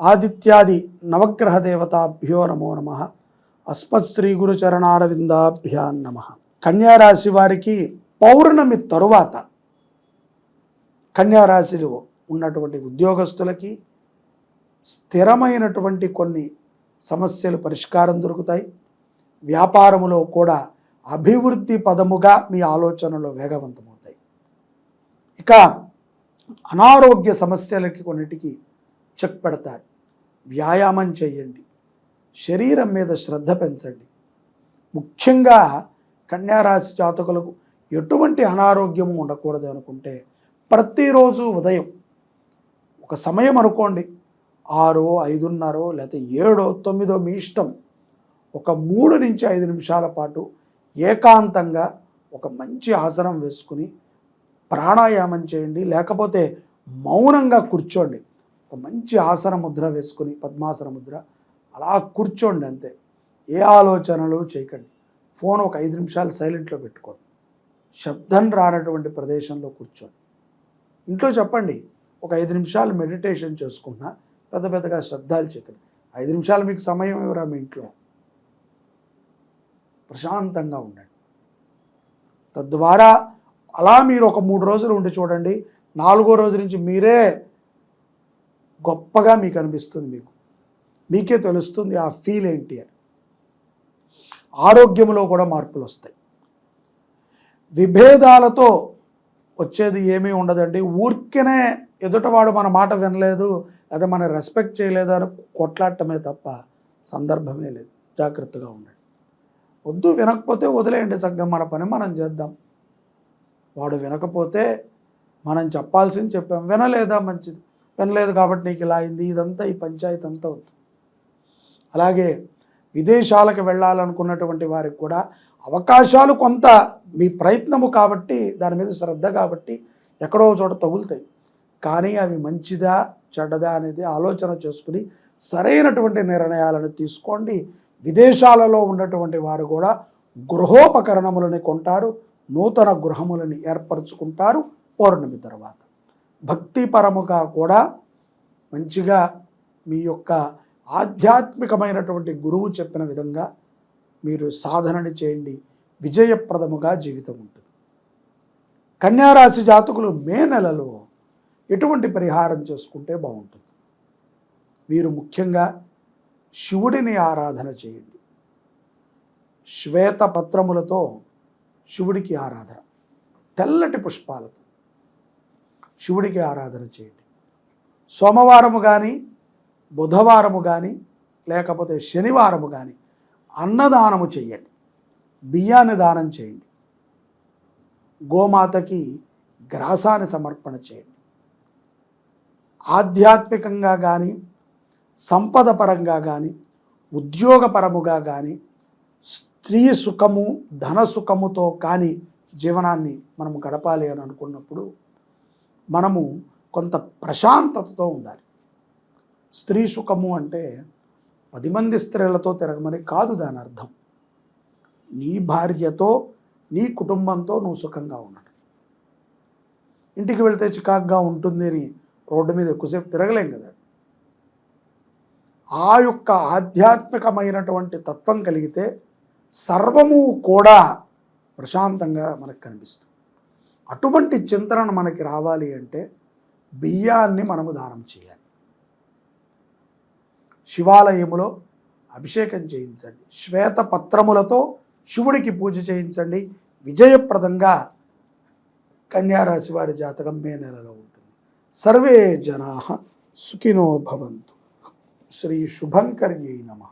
ఆదిత్యాది నవగ్రహ దేవతాభ్యో నమో నమ. అస్మత్ శ్రీ గురు చరణారవిందాభ్యా నమ. కన్యారాశి వారికి పౌర్ణమి తరువాత కన్యారాశిలో ఉన్నటువంటి ఉద్యోగస్తులకి స్థిరమైనటువంటి కొన్ని సమస్యలు పరిష్కారం దొరుకుతాయి. వ్యాపారములో కూడా అభివృద్ధి పదముగా మీ ఆలోచనలు వేగవంతమవుతాయి. ఇక అనారోగ్య సమస్యలకి కొన్నిటికి చెక్ పెడతారు వ్యాయామం చేయండి. శరీరం మీద శ్రద్ధ పెంచండి. ముఖ్యంగా కన్యారాశి జాతకులకు ఎటువంటి అనారోగ్యము ఉండకూడదు అనుకుంటే ప్రతిరోజు ఉదయం ఒక సమయం అనుకోండి. ఆరో ఐదున్నరో లేకపోతే ఏడో తొమ్మిదో మీ ఇష్టం. ఒక మూడు నుంచి ఐదు నిమిషాల పాటు ఏకాంతంగా ఒక మంచి ఆసనం వేసుకుని ప్రాణాయామం చేయండి. లేకపోతే మౌనంగా కూర్చోండి. ఒక మంచి ఆసన ముద్ర వేసుకుని పద్మాసన ముద్ర. అలా కూర్చోండి అంతే. ఏ ఆలోచనలు చేయకండి. ఫోన్ ఒక ఐదు నిమిషాలు సైలెంట్లో పెట్టుకోండి. శబ్దం రానటువంటి ప్రదేశంలో కూర్చోండి. ఇంట్లో చెప్పండి ఒక ఐదు నిమిషాలు మెడిటేషన్ చేసుకున్నా పెద్ద పెద్దగా శబ్దాలు చేయకండి. ఐదు నిమిషాలు మీకు సమయం ఇవ్వరా మీ ఇంట్లో? ప్రశాంతంగా ఉండండి. తద్వారా అలా మీరు ఒక మూడు రోజులు ఉండి చూడండి నాలుగో రోజు నుంచి మీరే గొప్పగా మీకు అనిపిస్తుంది మీకు. మీకే తెలుస్తుంది ఆ ఫీల్ ఏంటి అని. ఆరోగ్యంలో కూడా మార్పులు వస్తాయి. విభేదాలతో వచ్చేది ఏమీ ఉండదండి. ఊరికనే ఎదుటవాడు మన మాట వినలేదు లేదా మన రెస్పెక్ట్ చేయలేదు అని కొట్లాడటమే తప్ప సందర్భమే లేదు. జాగ్రత్తగా ఉండండి. వద్దు వినకపోతే వదిలేయండి చక్కగా. మన పని మనం చేద్దాం. వాడు వినకపోతే మనం చెప్పాల్సింది చెప్పాం. వినలేదా మంచిది? వినలేదు కాబట్టి నీకు ఇలా అయింది. ఇదంతా ఈ పంచాయతీ అంతా అవుతుంది అలాగే విదేశాలకు వెళ్ళాలనుకున్నటువంటి వారికి కూడా అవకాశాలు కొంత మీ ప్రయత్నము కాబట్టి దాని మీద శ్రద్ధ కాబట్టి ఎక్కడో చోట తగులుతాయి. కానీ అవి మంచిదా చెడ్డదా అనేది ఆలోచన చేసుకుని సరైనటువంటి నిర్ణయాలను తీసుకోండి. విదేశాలలో ఉన్నటువంటి వారు కూడా గృహోపకరణములని కొంటారు నూతన గృహములని ఏర్పరచుకుంటారు. పౌర్ణమి తర్వాత. భక్తిపరముగా కూడా మంచిగా మీ యొక్క ఆధ్యాత్మికమైనటువంటి గురువు చెప్పిన విధంగా మీరు సాధనని చేయండి. విజయప్రదముగా జీవితం ఉంటుంది. కన్యారాశి జాతకులు మే నెలలో ఎటువంటి పరిహారం చేసుకుంటే బాగుంటుంది. మీరు ముఖ్యంగా శివుడిని ఆరాధన చేయండి. శ్వేత పత్రములతో శివుడికి ఆరాధన. తెల్లటి పుష్పాలతో. శివుడికి ఆరాధన చేయండి. సోమవారము కానీ బుధవారము కానీ లేకపోతే శనివారము కానీ అన్నదానము చేయండి. బియ్యాన్ని దానం చేయండి. గోమాతకి గ్రాసాన్ని సమర్పణ చేయండి. ఆధ్యాత్మికంగా కానీ సంపద పరంగా కానీ ఉద్యోగపరముగా కానీ స్త్రీ సుఖము ధన సుఖముతో కానీ జీవనాన్ని మనం గడపాలి అని అనుకున్నప్పుడు మనము కొంత ప్రశాంతతతో ఉండాలి. స్త్రీ సుఖము అంటే పది మంది స్త్రీలతో తిరగమని కాదు దాని అర్థం. నీ భార్యతో నీ కుటుంబంతో నువ్వు సుఖంగా ఉండడం. ఇంటికి వెళ్తే చికాగ్గా ఉంటుంది అని రోడ్డు మీద ఎక్కువసేపు తిరగలేం కదా. ఆ యొక్క ఆధ్యాత్మికమైనటువంటి తత్వం కలిగితే సర్వము కూడా ప్రశాంతంగా మనకు కనిపిస్తుంది. అటువంటి చింతన మనకి రావాలి అంటే బియ్యాన్ని మనము దానం చేయాలి. శివాలయములో అభిషేకం చేయించండి. శ్వేత పత్రములతో శివుడికి పూజ చేయించండి. విజయప్రదంగా కన్యారాశి వారి జాతకం మే నెలలో ఉంటుంది. సర్వే జనా సుఖినో భవంతు. శ్రీ శుభంకర్యై నమ.